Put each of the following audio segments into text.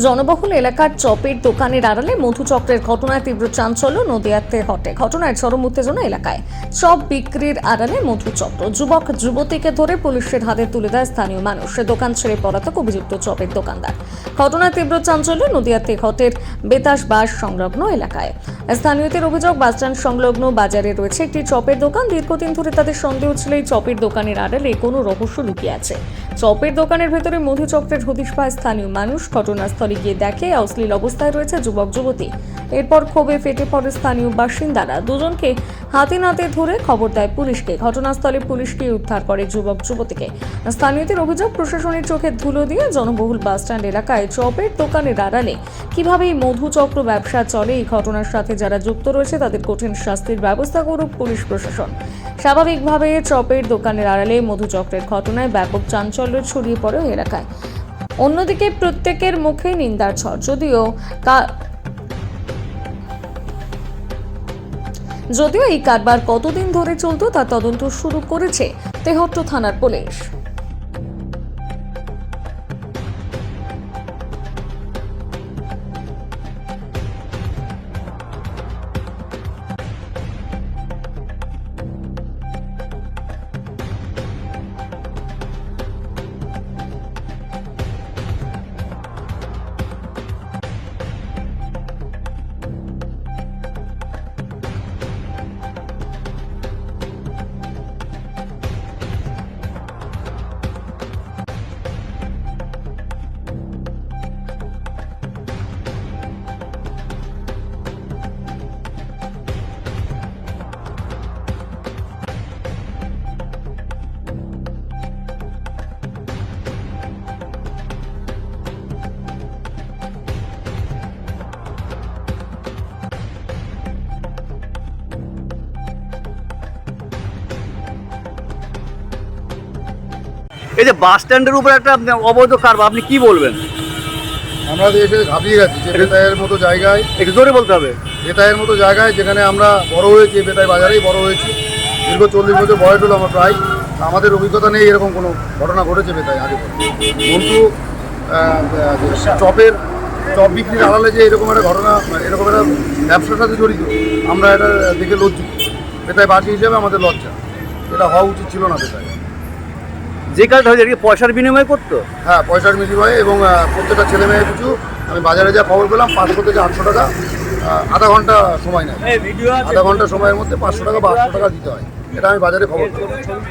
জনবহুল এলাকার চপের দোকানের আড়ালে মধুচক্রের ঘটনায় তীব্র চাঞ্চল্য নদিয়াতে ঘটে। ঘটনায় চরম উত্তেজনা এলাকায়। চপ বিক্রির আড়ালে মধুচক্র যুবক, যুবতীকে ধরে পুলিশের হাতে তুলে দেয় স্থানীয় মানুষ। দোকান ছেড়ে পলাতক অভিযুক্ত চপের দোকানদার। ঘটনায় তীব্র চাঞ্চল্য নদিয়াতে ঘটের বেতাস বাস সংলগ্ন এলাকায়। স্থানীয়দের অভিযোগ বাসস্ট্যান্ড সংলগ্ন বাজারে রয়েছে একটি চপের দোকান। দীর্ঘদিন ধরে তাদের সন্দেহ ছিল এই চপের দোকানের আড়ালে কোনো রহস্য লুকিয়ে আছে। চপের দোকানের ভেতরে মধু চক্রের হদিশ পায় স্থানীয় মানুষ। ঘটনাস্থলে গিয়ে দেখে অশ্লীল অবস্থায় রয়েছে যুবক, যুবতী। এরপর ক্ষোভে ফেটে পড়ে স্থানীয় বাসিন্দারা। দুজনকে হাতে নাতে ধরে খবর দেয় পুলিশকে। ঘটনাস্থলে পুলিশকে উদ্ধার করে যুবক, যুবতীকে। স্থানীয়দের অভিযোগ, প্রশাসনের চোখে ধুলো দিয়ে জনবহুল বাসস্ট্যান্ড এলাকায় চপের দোকানের আড়ালে। কীভাবে এই মধুচক্র ব্যবসা চলে? এই ঘটনার সাথে যারা যুক্ত রয়েছে, তাদের কঠিন শাস্তির ব্যবস্থা করুক পুলিশ প্রশাসন। স্বাভাবিকভাবে চপের দোকানের আড়ালে মধুচক্রের ঘটনায় ব্যাপক চাঞ্চল্য ছড়িয়ে পড়ে এলাকায়। অন্যদিকে প্রত্যেকের মুখে নিন্দার ঝড়, যদিও যদিও এই কারবার কতদিন ধরে চলতো তা তদন্ত শুরু করেছে তেহট্ট থানার পুলিশ। এই যে বাস স্ট্যান্ডের উপর একটা অবৈধ কারবার আপনি কি বলবেন? আমরা এসে ঘাবড়িয়ে গেছি যে বেতায়ের মতো জায়গায় একটু জোরে বলতে হবে। বেতায়ের মতো জায়গায় যেখানে আমরা বড় হয়েছি বেতায় বাজারেই বড় হয়েছি। দীর্ঘ চল্লিশ বছর বয়স হলো আমার প্রায়। আমাদের অভিজ্ঞতা নেই এরকম কোনো ঘটনা ঘটেছে বেতায় আগে কিন্তু চপের চপ বিক্রির আড়ালে যে এরকম একটা ঘটনা এরকম একটা ব্যবসার সাথে জড়িত আমরা এটা দেখে লজ্জিত। বেতায় বাসী হিসেবে আমাদের লজ্জা। এটা হওয়া উচিত ছিল না বেতায়। যে কাজটা হয়েছে এটা কি পয়সার বিনিময় করতো? হ্যাঁ পয়সার বিনিময়ে এবং প্রত্যেকটা ছেলে মেয়ে পিছু আমি বাজারে যা খবর পেলাম পাঁচশো থেকে আটশো টাকা আধা ঘণ্টা সময় নেয়। আধা ঘণ্টা সময়ের মধ্যে পাঁচশো টাকা বা আটশো টাকা দিতে হয়। এটা আমি বাজারে খবর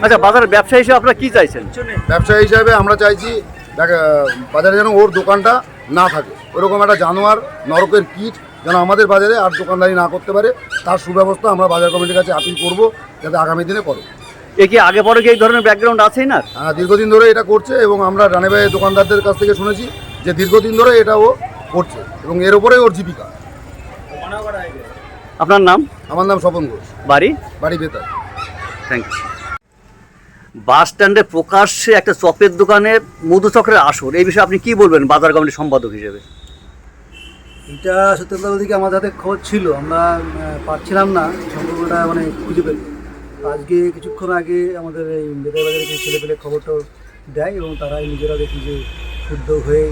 আচ্ছা বাজারের ব্যবসা হিসেবে আপনারা কি চাইছেন? ব্যবসা হিসাবে আমরা চাইছি দেখ বাজারে যেন ওর দোকানটা না থাকে। ওরকম একটা জানোয়ার নরকের কীট যেন আমাদের বাজারে আর দোকানদারি না করতে পারে তার সুব্যবস্থা আমরা বাজার কমিটির কাছে আপিল করব যাতে আগামী দিনে করে। এ কি আগে পরে কি এই ধরনের ব্যাকগ্রাউন্ড আছেই না? আহ, দীর্ঘদিন ধরে এটা করছে এবং আমরা রানেবাই দোকানদারদের কাছ থেকে শুনেছি যে দীর্ঘদিন ধরে এটা ও করছে এবং এর উপরেই ওর জীবিকা। আপনার নাম? আমার নাম স্বপন ঘোষ। বাড়ি? বাড়ি বেতার। থ্যাংক ইউ বাস স্ট্যান্ডে প্রকাশ্যে একটা চপের দোকানে মধুচক্রের আসর। এই বিষয়ে আপনি কি বলবেন বাজার কমিটির সম্পাদক হিসেবে? এটা সত্যি কথা বলতে কি আমাদের হাতে খবর ছিল আমরা পাচ্ছিলাম না সম্পর্কটা মানে খুঁজে পেতে আজকে কিছুক্ষণ আগে আমাদের এই বেতার বাজারে কিছু ছেলে পেলে খবরটা দেয় এবং তারাই নিজেরা দেখি যে শুদ্ধ হয়ে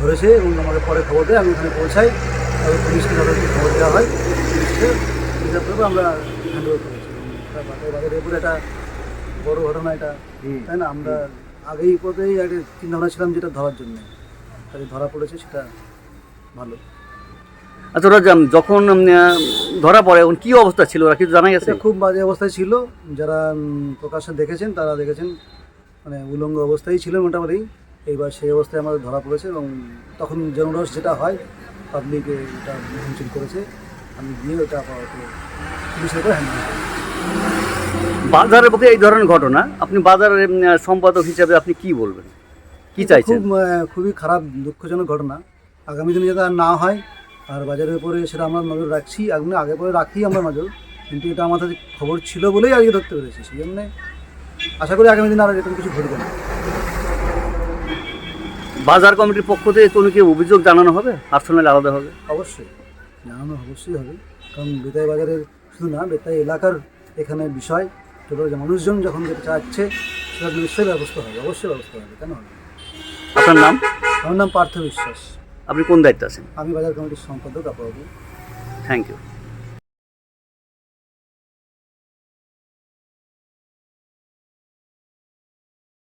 ধরেছে এবং আমাদের পরে খবর দেয়। আমি ওখানে পৌঁছাই তারপর পুলিশকে তাদেরকে খবর দেওয়া হয়। পুলিশকে হিসাব আমরা হ্যান্ড ওভার করেছি উপরে একটা বড় ঘটনা এটা তাই না? আমরা আগেই পথেই একটা চিন্তা ভাবনা ছিলাম যেটা ধরার জন্য। তাই ধরা পড়েছে সেটা ভালো। আচ্ছা যখন ধরা পড়ে এখন কি অবস্থা ছিল? ওরা কিছু জানা গেছে? খুব বাজে অবস্থায় ছিল। যারা প্রকাশ্যে দেখেছেন তারা দেখেছেন মানে উলঙ্গ অবস্থায় ছিল মোটামুটি। এইবার সেই অবস্থায় আমাদের ধরা পড়েছে এবং তখন জনরস যেটা হয় পাবলিক এটা মিছিল করেছে। আমি গিয়ে ওটা পুলিশের উপর হ্যান্ড বাজারের পক্ষে এই ধরনের ঘটনা আপনি বাজারের সম্পাদক হিসাবে আপনি কি বলবেন? কি চাইছেন? খুব খুবই খারাপ দুঃখজনক ঘটনা। আগামী দিনে যাতে আর না হয় আর বাজারের উপরে সেটা আমরা নজর রাখছি আগে আগে পরে রাখি আমরা নজর। কিন্তু এটা আমাদের খবর ছিল বলেই আজকে ধরতে পেরেছি সেই জন্যে আশা করি আগামী দিনে আর এরকম কিছু ঘটবে না। বাজার কমিটির পক্ষ থেকে কোনো কি অভিযোগ জানানো হবে? পার্সোনাল আলাদা হবে? অবশ্যই জানানো অবশ্যই হবে। কারণ বেতাই বাজারের শুধু না বেতাই এলাকার এখানে বিষয় টোটাল যে মানুষজন যখন যেটা চাচ্ছে সেটা নিশ্চয়ই ব্যবস্থা হবে অবশ্যই ব্যবস্থা হবে কেন হবে? আপনার নাম? আমার নাম পার্থ বিশ্বাস। আপনি কোন দায়িত্বে আছেন? আমি বাজার কমিটির সম্পাদক আপাতত। Thank you